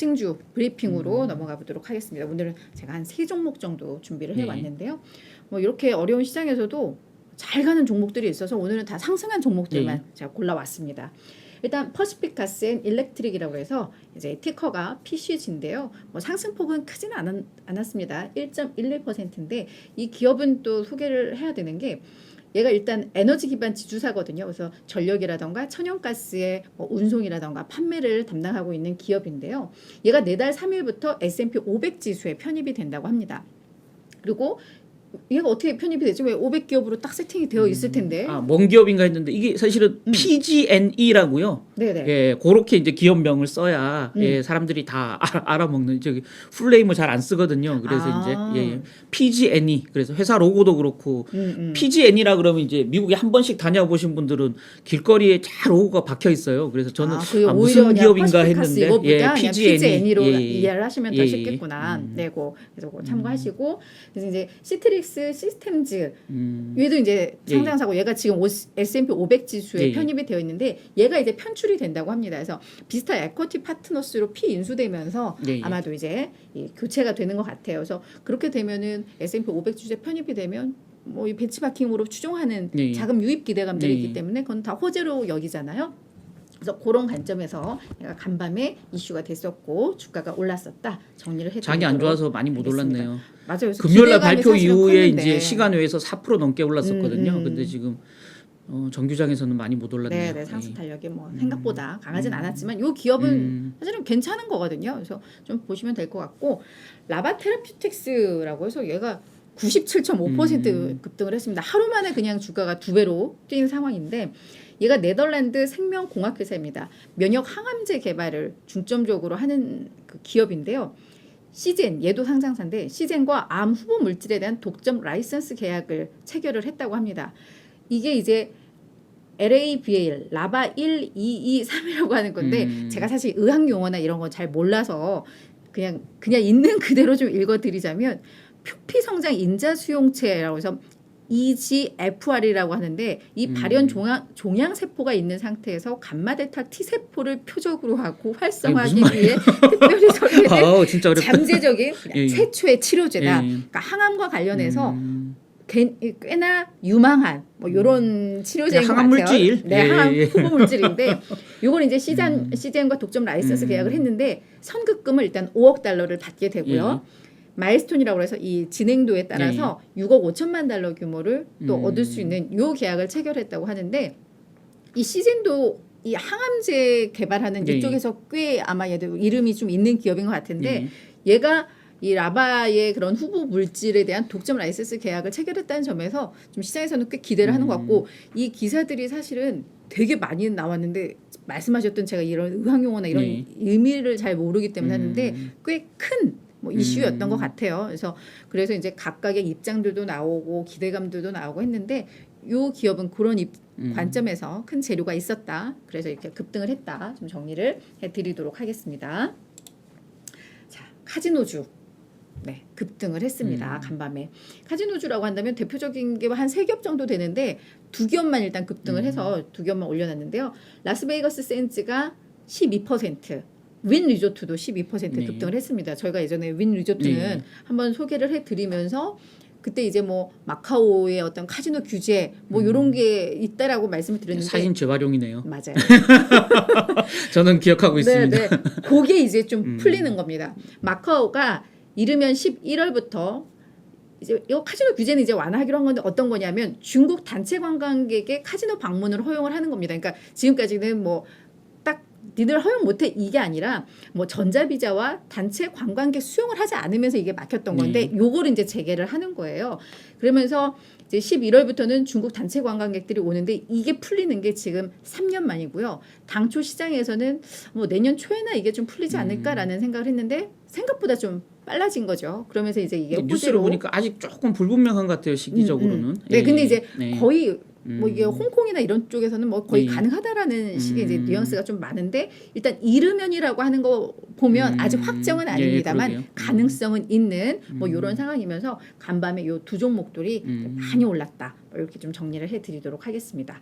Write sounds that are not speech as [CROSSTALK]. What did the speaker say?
특징주 브리핑으로 음. 넘어가 보도록 하겠습니다. 오늘은 제가 한 세 종목 정도 준비를 네. 해왔는데요. 뭐 이렇게 어려운 시장에서도 잘 가는 종목들이 있어서 오늘은 다 상승한 종목들만 네. 제가 골라왔습니다. 일단 퍼시픽 가스 앤 일렉트릭이라고 해서 이제 티커가 PCG인데요. 뭐 상승폭은 크지는 않았, 않았습니다. 1.11%인데 이 기업은 또 소개를 해야 되는 게 얘가 일단 에너지 기반 지주사거든요. 그래서 전력이라던가 천연가스의 뭐 운송이라던가 판매를 담당하고 있는 기업인데요. 얘가 내달 3일부터 S&P 500 지수에 편입이 된다고 합니다. 그리고 얘가 어떻게 편입이 되죠? 왜 500기업으로 딱 세팅이 되어 있을 텐데. 아, 먼 기업인가 했는데 이게 사실은 음. PGNE라고요. 네네. 예, 그렇게 이제 기업명을 써야 음. 예, 사람들이 다 [LAUGHS] 알아, 알아 먹는 저기 풀네임을 잘 안 쓰거든요. 그래서 아. 이제 예, 예. PGNE 그래서 회사 로고도 그렇고 음, 음. PGN이라 그러면 이제 미국에 한 번씩 다녀보신 분들은 길거리에 잘 로고가 박혀 있어요. 그래서 저는 아, 아, 무슨 기업인가 했는데 이거보다 그냥 PGN으로 예, 예. 이해를 하시면 더 예, 예. 쉽겠구나. 음. 네, 고 그래서 그거 참고하시고 그래서 이제 시트 릭스 시스템즈 음, 얘도 이제 예, 상장사고 얘가 지금 오- S&P 500 지수에 예, 예. 편입이 되어 있는데 얘가 이제 편출이 된다고 합니다. 그래서 비스타 에쿼티 파트너스로 피 인수되면서 예, 예. 아마도 이제 이 교체가 되는 것 같아요. 그래서 그렇게 되면은 S&P 500 지수에 편입이 되면 뭐이 배치마킹으로 추종하는 예, 예. 자금 유입 기대감들이 예, 있기 예. 때문에 그건 다 호재로 여기잖아요. 그래서 그런 관점에서 얘가 간밤에 이슈가 됐었고 주가가 올랐었다 정리를 해드리도록 장이 안 좋아서 많이 못 하겠습니다. 올랐네요. 맞아요. 금요일 날 발표 이후에. 이제 시간 외에서 4% 넘게 올랐었거든요. 음, 음. 근데 지금 어, 정규장에서는 많이 못 올랐네요. 네, 네, 상승 예. 탄력이 뭐 생각보다 강하진 않았지만 이 기업은 음. 사실은 괜찮은 거거든요. 그래서 좀 보시면 될 것 같고 라바 테라피틱스라고 해서 얘가 97.5% 음. 급등을 했습니다. 하루 만에 그냥 주가가 두 배로 뛴 상황인데 얘가 네덜란드 생명공학 회사입니다. 면역 항암제 개발을 중점적으로 하는 그 기업인데요. 시젠 얘도 상장사인데 시젠과 암 후보 물질에 대한 독점 라이선스 계약을 체결을 했다고 합니다. 이게 이제 LABL 라바 1, 2, 2, 3이라고 하는 건데 음. 제가 사실 의학 용어나 이런 건 잘 몰라서 그냥 그냥 있는 그대로 좀 읽어 드리자면 표피 성장 인자 수용체라고 해서 EGFR이라고 하는데 이 음. 발현 종양, 종양 세포가 있는 상태에서 감마 델타 T 세포를 표적으로 하고 활성화하기 위해 특별히 설계된 [LAUGHS] 진짜 어렵다. 잠재적인 [LAUGHS] 예, 예. 최초의 치료제다. 예, 예. 그러니까 항암과 관련해서 음. 꽤- 꽤나 유망한 뭐 이런 치료제인 것 같아요. 물질? 네, 예, 항암 예. 후보 물질인데 [LAUGHS] 요건 이제 시젠 음. 시젠과 독점 라이선스 음. 계약을 했는데 선급금을 일단 5억 달러를 받게 되고요. 예. 마일스톤이라고 해서 이 진행도에 따라서 6억 5천만 달러 규모를 또 음. 얻을 수 있는 요 계약을 체결했다고 하는데 이 시젠도 이 항암제 개발하는 네. 이쪽에서 꽤 아마 얘도 이름이 좀 있는 기업인 것 같은데 예. 얘가 이 라바의 그런 후보 물질에 대한 독점 라이센스 계약을 체결했다는 점에서 좀 시장에서는 꽤 기대를 하는 것 음. 같고 이 기사들이 사실은 되게 많이 나왔는데 말씀하셨던 제가 이런 의학 용어나 이런 네. 의미를 잘 모르기 때문에 하는데 음. 꽤큰 뭐 이슈였던 음. 것 같아요. 그래서 그래서 이제 각각의 입장들도 나오고 기대감들도 나오고 했는데 요 기업은 그런 입, 음. 관점에서 큰 재료가 있었다. 그래서 이렇게 급등을 했다. 좀 정리를 해드리도록 하겠습니다. 자, 카지노주. 네, 급등을 했습니다. 음. 간밤에. 카지노주라고 한다면 대표적인 게 한 세 기업 정도 되는데 두 기업만 일단 급등을 음. 해서 두 기업만 올려놨는데요. 라스베이거스 샌즈가 12%, 윈 리조트도 12% 네. 급등을 했습니다. 저희가 예전에 윈 리조트는 네. 한번 소개를 해드리면서 그때 이제 뭐 마카오의 어떤 카지노 규제 뭐 음. 이런 게 있다라고 말씀을 드렸는데 사진 재활용이네요. 맞아요. [LAUGHS] 저는 기억하고 있습니다. 네, 네. 그게 이제 좀 음. 풀리는 겁니다. 마카오가 이르면 11월부터 이제 이 카지노 규제는 이제 완화하기로 한 건데 어떤 거냐면 중국 단체 관광객의 카지노 방문을 허용을 하는 겁니다. 그러니까 지금까지는 뭐딱 니들 허용 못해 이게 아니라 뭐 전자비자와 단체 관광객 수용을 하지 않으면서 이게 막혔던 건데 요걸 이제 재개를 하는 거예요. 그러면서 이제 11월부터는 중국 단체 관광객들이 오는데 이게 풀리는 게 지금 3년 만이고요. 당초 시장에서는 뭐 내년 초에나 이게 좀 풀리지 않을까라는 생각을 했는데 생각보다 좀 빨라진 거죠. 그러면서 이제 이게 뉴스를 호재로 보니까 아직 조금 불분명한 것 같아요 시기적으로는. 음, 음. 네, 예. 근데 이제 네. 거의 뭐 음. 이게 홍콩이나 이런 쪽에서는 뭐 거의 네. 가능하다라는 식의 이제 음. 뉘앙스가 좀 많은데 일단 이르면이라고 하는 거 보면 음. 아직 확정은 예, 아닙니다만 그러게요. 음. 가능성은 있는 뭐 음. 이런 상황이면서 간밤에 요 두 종목들이 음. 많이 올랐다 뭐 이렇게 좀 정리를 해드리도록 하겠습니다.